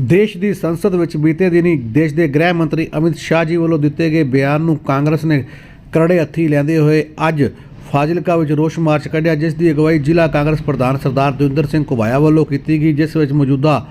ਦੇਸ਼ ਦੀ ਸੰਸਦ ਵਿੱਚ ਬੀਤੇ ਦਿਨੀ ਦੇਸ਼ ਦੇ ਗ੍ਰਹਿ ਮੰਤਰੀ ਅਮਿਤ ਸ਼ਾਹ ਜੀ ਵੱਲੋਂ ਦਿੱਤੇ ਗਏ ਬਿਆਨ ਨੂੰ ਕਾਂਗਰਸ ਨੇ ਕਰੜੇ ਹੱਥੀ ਲੈਂਦੇ ਹੋਏ ਅੱਜ ਫਾਜ਼ਿਲਕਾ ਵਿੱਚ ਰੋਸ ਮਾਰਚ ਕੱਢਿਆ, ਜਿਸ ਦੀ ਅਗਵਾਈ ਜ਼ਿਲ੍ਹਾ ਕਾਂਗਰਸ ਪ੍ਰਧਾਨ ਸਰਦਾਰ ਦਵਿੰਦਰ ਸਿੰਘ ਘੁਬਾਇਆ ਵੱਲੋਂ ਕੀਤੀ ਗਈ, ਜਿਸ ਵਿੱਚ ਮੌਜੂਦਾ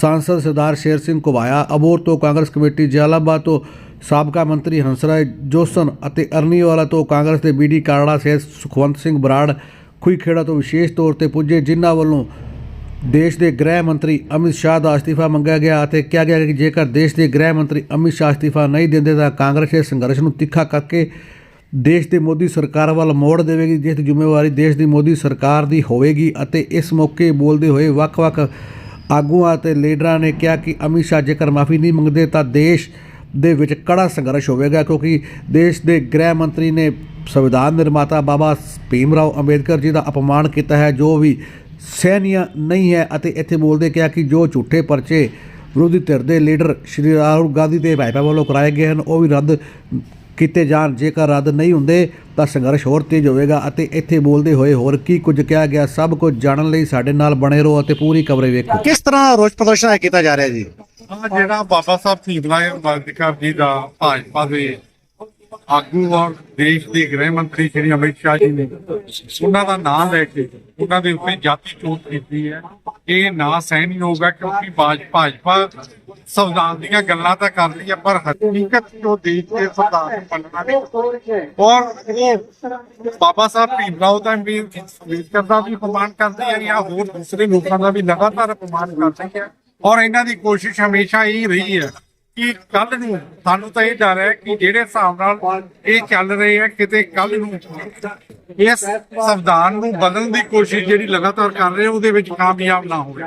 ਸਾਂਸਦ ਸਰਦਾਰ ਸ਼ੇਰ ਸਿੰਘ ਘੁਬਾਇਆ, ਅਬੋਰ ਤੋਂ ਕਾਂਗਰਸ ਕਮੇਟੀ ਜਲਾਲਾਬਾਦ ਤੋਂ ਸਾਬਕਾ ਮੰਤਰੀ ਹੰਸਰਾਜ ਜੋਸਨ ਅਤੇ ਅਰਨੀਵਾਲਾ ਤੋਂ ਕਾਂਗਰਸ ਦੇ ਬੀਡੀ ਕਾਰੜਾ ਸਹਿਤ ਸੁਖਵੰਤ ਸਿੰਘ ਬਰਾੜ ਖੁਈਖੇੜਾ ਤੋਂ ਵਿਸ਼ੇਸ਼ ਤੌਰ ਤੇ ਪੁੱਜੇ, ਜਿਨ੍ਹਾਂ ਵੱਲੋਂ ਦੇਸ਼ ਦੇ ਗ੍ਰਹਿ ਮੰਤਰੀ ਅਮਿਤ ਸ਼ਾਹ ਦਾ ਅਸਤੀਫਾ ਮੰਗਿਆ ਗਿਆ ਅਤੇ ਕਿਹਾ ਗਿਆ ਕਿ ਜੇਕਰ ਦੇਸ਼ ਦੇ ਗ੍ਰਹਿ ਮੰਤਰੀ ਅਮਿਤ ਸ਼ਾਹ ਅਸਤੀਫਾ ਨਹੀਂ ਦਿੰਦੇ ਤਾਂ ਕਾਂਗਰਸ ਇਸ ਸੰਘਰਸ਼ ਨੂੰ ਤਿੱਖਾ ਕਰਕੇ ਦੇਸ਼ ਦੀ ਮੋਦੀ ਸਰਕਾਰ ਵੱਲ ਮੋੜ ਦੇਵੇਗੀ, ਜਿਸ ਦੀ ਜ਼ਿੰਮੇਵਾਰੀ ਦੇਸ਼ ਦੀ ਮੋਦੀ ਸਰਕਾਰ ਦੀ ਹੋਵੇਗੀ ਅਤੇ ਇਸ ਮੌਕੇ ਬੋਲਦੇ ਹੋਏ ਵੱਖ-ਵੱਖ ਆਗੂਆਂ ਅਤੇ ਲੀਡਰਾਂ ਨੇ ਕਿਹਾ ਕਿ ਅਮਿਤ ਸ਼ਾਹ ਜੇਕਰ ਮਾਫੀ ਨਹੀਂ ਮੰਗਦੇ ਤਾਂ ਦੇਸ਼ ਦੇ ਵਿੱਚ ਕੜਾ ਸੰਘਰਸ਼ ਹੋਵੇਗਾ, ਕਿਉਂਕਿ ਦੇਸ਼ ਦੇ ਗ੍ਰਹਿ ਮੰਤਰੀ ਨੇ ਸੰਵਿਧਾਨ ਨਿਰਮਾਤਾ ਬਾਬਾ ਭੀਮ ਰਾਓ ਅੰਬੇਦਕਰ ਜੀ ਦਾ ਅਪਮਾਨ ਕੀਤਾ ਹੈ, ਜੋ ਵੀ ਸਹਿਨੀय ਨਹੀਂ ਹੈ ਅਤੇ ਇੱਥੇ ਬੋਲਦੇ ਕਿਹਾ ਕਿ ਜੋ ਝੂਠੇ ਪਰਚੇ ਵਿਰੋਧੀ ਧਿਰ ਦੇ ਲੀਡਰ ਸ਼੍ਰੀ ਰਾਹੁਲ ਗਾਂਧੀ ਤੇ ਭਾਜਪਾ ਵੱਲੋਂ ਕਰਾਏ ਗਏ ਹਨ ਉਹ ਵੀ ਰੱਦ ਕੀਤੇ ਜਾਣ। ਜੇਕਰ ਰੱਦ ਨਹੀਂ ਹੁੰਦੇ ਤਾਂ ਸੰਘਰਸ਼ ਹੋਰ ਤੇਜ਼ ਹੋਵੇਗਾ ਅਤੇ ਇੱਥੇ ਬੋਲਦੇ ਹੋਏ ਹੋਰ ਕੀ ਕੁਝ ਕਿਹਾ ਗਿਆ ਸਭ ਕੁਝ ਜਾਣਨ ਲਈ ਸਾਡੇ ਨਾਲ ਬਣੇ ਰਹੋ ਅਤੇ ਪੂਰੀ ਕਵਰੇਜ ਵੇਖੋ। ਕਿਸ ਤਰ੍ਹਾਂ ਰੋਸ ਪ੍ਰਦਰਸ਼ਨ ਕੀਤਾ ਜਾ ਰਿਹਾ ਜੀ? ਆ ਜਿਹੜਾ ਬਾਬਾ ਸਾਹਿਬ ਭੀਮਰਾਓ ਅੰਬੇਦਕਰ ਜੀ ਦਾ ਭਾਜਪਾ ਦੇ ਆਗੂ ਔਰ ਦੇਸ਼ ਦੇ ਗ੍ਰਹਿ ਮੰਤਰੀ ਸ਼੍ਰੀ ਅਮਿਤ ਸ਼ਾਹ ਜੀ ਨੇ ਉਹਨਾਂ ਦਾ ਨਾਮ ਲੈ ਕੇ ਉਹਨਾਂ ਦੇ ਉੱਤੇ ਜਾਤੀ ਚੋਟ ਕੀਤੀ ਹੈ। ਇਹ ਨਾ ਸਹਿਣਯੋਗ ਹੈ ਕਿਉਂਕਿ ਭਾਜਪਾ ਸੰਵਿਧਾਨ ਦੀਆਂ ਗੱਲਾਂ ਤਾਂ ਕਰਦੀ ਹੈ, ਪਰ ਹਕੀਕਤ ਜੋ ਦੇਸ਼ ਦੇ ਸੰਵਿਧਾਨ ਨੂੰ ਮੰਨਣਾ ਨਹੀਂ। ਔਰ ਉਹ ਬਾਬਾ ਸਾਹਿਬ ਭੀਮਰਾਓ ਦਾ ਵੀ ਅੰਬੇਦਕਰ ਦਾ ਵੀ ਅਪਮਾਨ ਕਰਦੀ ਹੈ ਜਾਂ ਹੋਰ ਦੂਸਰੇ ਲੋਕਾਂ ਦਾ ਵੀ ਲਗਾਤਾਰ ਅਪਮਾਨ ਕਰਦੀ ਹੈ। ਔਰ ਇਹਨਾਂ ਦੀ ਕੋਸ਼ਿਸ਼ ਹਮੇਸ਼ਾ ਇਹ ਰਹੀ ਹੈ ਕਿ ਕੱਲ ਨੂੰ ਸਾਨੂੰ ਤਾਂ ਇਹ ਡਰ ਹੈ ਕਿ ਜਿਹੜੇ ਹਿਸਾਬ ਨਾਲ ਇਹ ਚੱਲ ਰਹੇ ਆ ਕਿਤੇ ਕੱਲ ਨੂੰ ਇਸ ਸੰਵਿਧਾਨ ਨੂੰ ਬਦਲਣ ਦੀ ਕੋਸ਼ਿਸ਼ ਜਿਹੜੀ ਲਗਾਤਾਰ ਕਰ ਰਹੇ ਉਹਦੇ ਵਿੱਚ ਕਾਮਯਾਬ ਨਾ ਹੋਵੇ।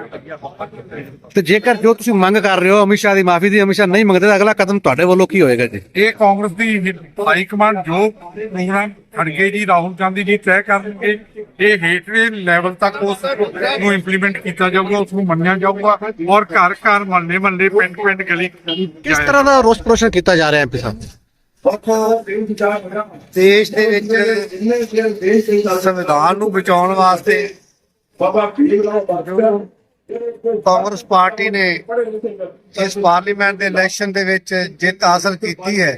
ਤੇ ਜੇਕਰ ਜੋ ਤੁਸੀਂ ਮੰਗ ਕਰ ਰਹੇ ਹੋ ਅਮਿਤ ਸ਼ਾਹ ਦੀ ਮਾਫੀ ਦੀ ਅਮਿਤ ਸ਼ਾਹ ਨਹੀਂ ਮੰਗਦੇ ਤਾਂ ਅਗਲਾ ਕਦਮ ਤੁਹਾਡੇ ਵੱਲੋਂ ਕੀ ਹੋਏਗਾ ਜੀ? ਇਹ ਕਾਂਗਰਸ ਦੀ ਹਾਈ ਕਮਾਂਡ ਜੋ ਪ੍ਰੋਗਰਾਮ ਖੜਗੇ ਜੀ ਰਾਹੁਲ ਗਾਂਧੀ ਜੀ ਤੈਅ ਕਰਨਗੇ ਇਹ ਹੇਠਲੇ ਲੈਵਲ ਤੱਕ ਉਸ ਨੂੰ ਇੰਪਲੀਮੈਂਟ ਕੀਤਾ ਜਾਊਗਾ ਉਸ ਨੂੰ ਮੰਨਿਆ ਜਾਊਗਾ ਔਰ ਘਰ ਘਰ ਮਹੱਲੇ ਮਹੱਲੇ ਪਿੰਡ ਪਿੰਡ ਗਲੀ ਕਿਸ ਤਰ੍ਹਾਂ ਦਾ ਰੋਸ ਪ੍ਰਦਰਸ਼ਨ ਕੀਤਾ ਜਾ ਰਿਹਾ ਐਮਪੀ ਸਾਹਿਬ? ਦੇਸ਼ ਦੇ ਵਿੱਚ ਸੰਵਿਧਾਨ ਨੂੰ ਬਚਾਉਣ ਵਾਸਤੇ ਕਾਂਗਰਸ ਪਾਰਟੀ ਨੇ ਇਸ ਪਾਰਲੀਮੈਂਟ ਦੇ ਇਲੈਕਸ਼ਨ ਦੇ ਵਿੱਚ ਜਿੱਤ ਹਾਸਲ ਕੀਤੀ ਹੈ।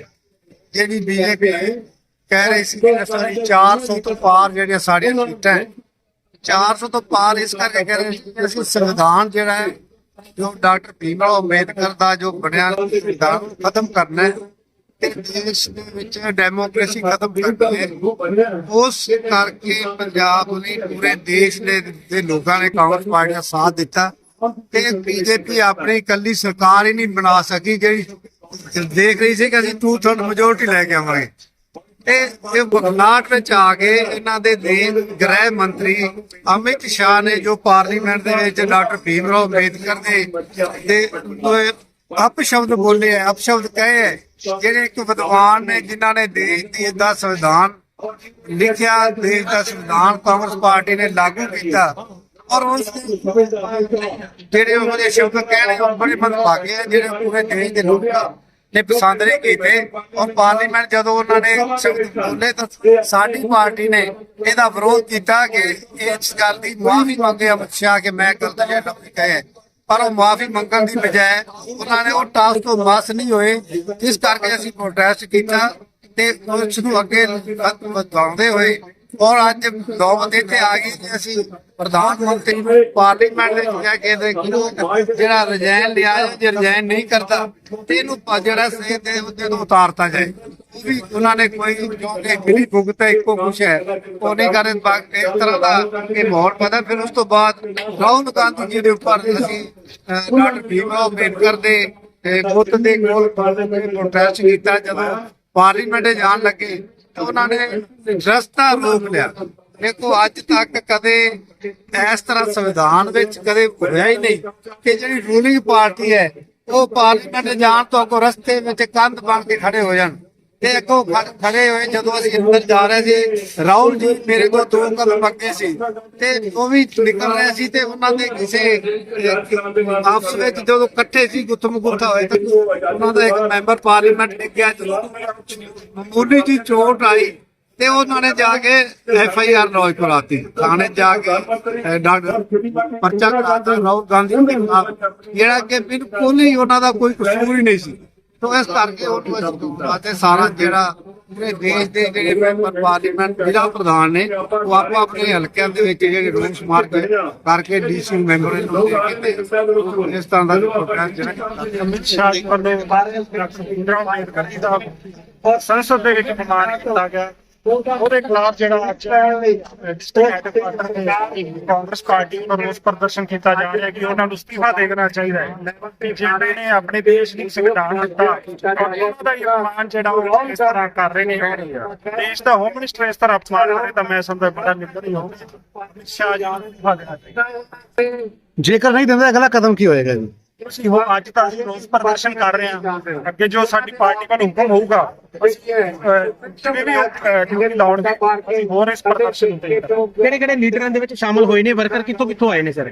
ਜਿਹੜੀ ਬੀਜੇਪੀ ਕਹਿ ਰਹੇ ਸੀ ਕਿ ਸਾਡੀ 400 ਤੋਂ ਪਾਰ ਜਿਹੜੀਆਂ ਸਾਡੀਆਂ ਸੀਟਾਂ ਹੈ 400 ਤੋਂ ਪਾਰ ਇਸ ਕਰਕੇ ਕਹਿ ਰਹੇ ਸੀ ਕਿ ਅਸੀਂ ਸੰਵਿਧਾਨ ਜਿਹੜਾ ਹੈ, ਜੋ ਡਾਕਟਰ ਭੀਮ ਰਾਓ ਅੰਬੇਦਕਰ ਦਾ ਜੋ ਬਣਿਆ, ਸੰਵਿਧਾਨ ਖਤਮ ਕਰਨਾ ਹੈ, ਤੇ ਦੇਸ਼ ਦੇ ਵਿੱਚ ਡੈਮੋਕ੍ਰੇਸੀ ਖਤਮ ਕਰਨੀ ਹੈ, ਉਸ ਕਰਕੇ ਪੰਜਾਬ ਨੇ ਪੂਰੇ ਦੇਸ਼ ਦੇ ਦੇ ਲੋਕਾਂ ਨੇ ਕਾਂਗਰਸ ਪਾਰਟੀ ਦਾ ਸਾਥ ਦਿੱਤਾ, ਤੇ ਬੀਜੇਪੀ ਆਪਣੀ ਇਕੱਲੀ ਸਰਕਾਰ ਹੀ ਨਹੀਂ ਬਣਾ ਸਕੀ ਜਿਹੜੀ ਦੇਖ ਰਹੀ ਸੀ ਕਿ ਅਸੀਂ ਟੂ ਥਰਡ ਮੈਜੋਰਟੀ ਲੈ ਕੇ ਆਵਾਂਗੇ। ਇਹ ਇਹ ਬਗਨਾਟ ਵਿੱਚ ਆ ਕੇ ਇਹਨਾਂ ਦੇ ਦੇਸ਼ ਗ੍ਰਹਿ ਮੰਤਰੀ ਅਮਿਤ ਸ਼ਾਹ ਨੇ ਜੋ ਪਾਰਲੀਮੈਂਟ ਦੇ ਵਿੱਚ ਡਾਕਟਰ ਭੀਮ ਰਾਓ ਅੰਬੇਦਕਰ ਦੇ ਦੇ ਅਪ ਬੋਲੇ ਹੈ ਅਪ ਕਹੇ ਜਿਹੜੇ ਇੱਕ ਵਿਦਵਾਨ ਨੇ ਜਿਨ੍ਹਾਂ ਨੇ ਦੇਸ਼ ਦੀ ਦਾ ਸੰਵਿਧਾਨ ਲਿਖਿਆ, ਦੇਸ਼ ਦਾ ਸੰਵਿਧਾਨ ਕਾਂਗਰਸ ਪਾਰਟੀ ਨੇ ਲਾਗੂ ਕੀਤਾ ਔਰ ਉਸ ਜਿਹੜੇ ਉਹਦੇ ਸ਼ਬਦ ਕਹਿਣੇ ਬੜੇ ਮੰਦਭਾਗੇ ਆ, ਜਿਹੜੇ ਪੂਰੇ ਦੇਸ਼ ਦੇ ਲੋਕਾਂ ਨੇ ਪਸੰਦ ਨਹੀਂ ਕੀਤੇ। ਔਰ ਪਾਰਲੀਮੈਂਟ ਜਦੋਂ ਉਹਨਾਂ ਨੇ ਸ਼ਬਦ ਬੋਲੇ ਤਾਂ ਸਾਡੀ ਪਾਰਟੀ ਨੇ ਇਹਦਾ ਵਿਰੋਧ ਕੀਤਾ ਕਿ ਇਸ ਗੱਲ ਦੀ ਮਾਫੀ ਮੰਗੇ ਅਮਿਤ ਸ਼ਾਹ ਕਿ ਮੈਂ ਗਲਤ ਜਿਹਾ ਕਹੇ ਪਰ ਉਹ ਮਾਫੀ ਮੰਗਣ ਦੀ ਬਜਾਏ ਉਹਨਾਂ ਨੇ ਉਹ ਟਾਸਕ ਤੋਂ ਮਾਸ ਨਹੀਂ ਹੋਏ। ਇਸ ਕਰਕੇ ਅਸੀਂ ਪ੍ਰੋਟੈਸਟ ਕੀਤਾ ਤੇ ਉਸ ਨੂੰ ਅੱਗੇ ਵਧਾਉਂਦੇ ਹੋਏ ਔਰ ਅੱਜ ਨੌਬਤ ਇੱਥੇ ਆ ਗਈ ਕਿ ਅਸੀਂ ਪ੍ਰਧਾਨ ਮੰਤਰੀ ਪਾਰਲੀਮੈਂਟ ਦੇ ਵਿੱਚ ਜਾ ਕੇ ਜਿਹੜਾ ਰਜਾਇਨ ਲਿਆ ਜੇ ਰਜਾਇਨ ਨਹੀਂ ਕਰਦਾ ਤੇ ਇਹਨੂੰ ਜਿਹੜਾ ਸੇ ਦੇ ਉੱਤੇ ਤੋਂ ਉਤਾਰਤਾ ਜਾਏ ਉਹ ਵੀ ਉਹਨਾਂ ਨੇ ਕੋਈ ਕਿਉਂਕਿ ਮਿਲੀ ਭੁਗਤ ਹੈ ਇੱਕੋ ਕੁਛ ਹੈ। ਉਹ ਨਹੀਂ ਕਰਨ ਬਾਅਦ ਇਸ ਤਰ੍ਹਾਂ ਦਾ ਇਹ ਮਾਹੌਲ ਪਤਾ ਫਿਰ ਉਸ ਤੋਂ ਬਾਅਦ ਰਾਹੁਲ ਗਾਂਧੀ ਜੀ ਦੇ ਉੱਪਰ ਅਸੀਂ ਡਾਕਟਰ ਭੀਮ ਰਾਓ ਅੰਬੇਦਕਰ ਦੇ ਅਹ, ਬੁੱਤ ਦੇ ਕੋਲ ਪ੍ਰੋਟੈਸਟ ਕੀਤਾ ਜਦੋਂ ਪਾਰਲੀਮੈਂਟ ਜਾਣ ਲੱਗੇ। ਤਾਂ ਉਹਨਾਂ ਨੇ ਰਸਤਾ ਰੋਕ ਲਿਆ। ਦੇਖੋ, ਅੱਜ ਤੱਕ ਕਦੇ ਇਸ ਤਰ੍ਹਾਂ ਸੰਵਿਧਾਨ ਵਿੱਚ ਕਦੇ ਹੋਇਆ ਹੀ ਨਹੀਂ ਕਿ ਜਿਹੜੀ ਰੂਲਿੰਗ ਪਾਰਟੀ ਹੈ, ਉਹ ਪਾਰਲੀਮੈਂਟ ਜਾਣ ਤੋਂ ਅੱਗੋਂ ਰਸਤੇ ਵਿੱਚ ਕੰਧ ਬਣ ਕੇ ਖੜੇ ਹੋ ਜਾਣ। ਤੇ ਅੱਗੋਂ ਖੜੇ ਹੋਏ ਜਦੋਂ ਅਸੀਂ ਅੰਦਰ ਜਾ ਰਹੇ ਸੀ, ਰਾਹੁਲ ਜੀ ਮੇਰੇ ਕੋਲ ਦੋ ਕਦਮ ਅੱਗੇ ਸੀ ਤੇ ਉਹ ਵੀ ਨਿਕਲ ਰਹੇ ਸੀ ਤੇ ਉਹਨਾਂ ਦੇ ਕਿਸੇ ਆਪਸ ਵਿੱਚ ਜਦੋਂ ਇਕੱਠੇ ਸੀ, ਗੁੱਥਮ ਗੁੱਥਾ ਹੋਏ ਤਾਂ ਉਹਨਾਂ ਦਾ ਇੱਕ ਮੈਂਬਰ ਪਾਰਲੀਮੈਂਟ ਡਿੱਗ ਜਦੋਂ ਮਾਮੂਲੀ ਜੀ ਚੋਟ ਆਈ ਤੇ ਉਹਨਾਂ ਨੇ ਜਾ ਕੇ ਐਫ ਆਈ ਆਰ ਲੌਜ ਕਰਾਤੀ। ਥਾਣੇ ਜਾ ਕੇ ਡਾਕਟਰ ਪਰਚਾ ਕਰਾਤਾ। ਰਾਹੁਲ ਗਾਂਧੀ ਦੇ ਖਿਲਾਫ। ਜਿਹੜਾ ਕਿ ਬਿਲਕੁਲ ਹੀ ਉਹਨਾਂ ਦਾ ਕੋਈ ਕਸੂਰ ਹੀ ਨਹੀਂ ਸੀ। ਤੋ ਇਸ ਕਰਕੇ ਉਹਨੂੰ ਇਸ ਤੇ ਸਾਰਾ ਜਿਹੜਾ ਪੂਰੇ ਦੇਸ਼ ਦੇ ਜਿਹੜੇ ਮੈਂਬਰ ਪਾਰਲੀਮੈਂਟ ਜ਼ਿਲ੍ਹਾ ਪ੍ਰਧਾਨ ਨੇ, ਉਹ ਆਪੋ ਆਪਣੇ ਹਲਕਿਆਂ ਦੇ ਵਿੱਚ ਜਿਹੜੇ ਰੋਸ ਮਾਰਚ ਕਰਕੇ ਡੀਸੀ ਮੈਂਬਰ ਨੂੰ ਦੇ ਕੇ ਤੇ ਇਸ ਤਰ੍ਹਾਂ ਦਾ ਪ੍ਰੋਗਰਾਮ ਜਿਹੜਾ ਅਮਿਤ ਸ਼ਾਹ ਵੱਲੋਂ ਡਾਕਟਰ ਭੀਮਰਾਓ ਅੰਬੇਦਕਰ ਜੀ ਦਾ ਸੰਸਦ ਦੇ ਵਿੱਚ ਅਪਮਾਨ ਕੀਤਾ ਗਿਆ। ਉਹਦੇ ਖਿਲਾਫ ਜਿਹੜਾ ਕਾਂਗਰਸ ਪਾਰਟੀ ਵੱਲੋਂ ਰੋਸ ਪ੍ਰਦਰਸ਼ਨ ਕੀਤਾ ਜਾ ਰਿਹਾ ਕਿ ਉਹਨਾਂ ਨੂੰ ਅਸਤੀਫਾ ਦੇਣਾ ਚਾਹੀਦਾ ਹੈ। ਜਿਹੜੇ ਨੇ ਆਪਣੇ ਦੇਸ਼ ਨੂੰ ਸੰਵਿਧਾਨ ਦਿੱਤਾ ਉਹਨਾਂ ਦਾ ਅਪਮਾਨ ਜਿਹੜਾ ਉਹ ਇਸ ਤਰ੍ਹਾਂ ਕਰ ਰਹੇ ਨੇ। ਦੇਸ਼ ਦਾ ਹੋਮ ਮਿਨਿਸਟਰ ਇਸ ਤਰ੍ਹਾਂ ਅਪਮਾਨ ਕਰੇ ਤਾਂ ਮੈਂ ਸਮਝਦਾ ਬੜਾ ਨਿੰਦਕ ਹੀ ਹੋਊਗਾ। ਅਮਿਤ ਜੇਕਰ ਨਹੀਂ ਦਿੰਦਾ, ਅਗਲਾ ਕਦਮ ਕੀ ਹੋਏਗਾ ਜੀ? ਅਸੀਂ ਉਹ ਅੱਜ ਤਾਂ ਅਸੀਂ ਰੋਸ ਪ੍ਰਦਰਸ਼ਨ ਕਰ ਰਹੇ ਹਾਂ। ਅੱਗੇ ਜੋ ਸਾਡੀ ਪਾਰਟੀ ਵੱਲੋਂ ਹੁਕਮ ਹੋਊਗਾ ਜਿਵੇਂ ਵੀ ਡਿਊਟੀ ਲਾਉਣਗੇ ਅਸੀਂ ਹੋਰ ਇਸ ਪ੍ਰਦਰਸ਼ਨ ਨੂੰ ਕਿਹੜੇ ਕਿਹੜੇ ਲੀਡਰਾਂ ਦੇ ਵਿੱਚ ਸ਼ਾਮਲ ਹੋਏ ਨੇ? ਵਰਕਰ ਕਿੱਥੋਂ ਕਿੱਥੋਂ ਆਏ ਨੇ ਸਰ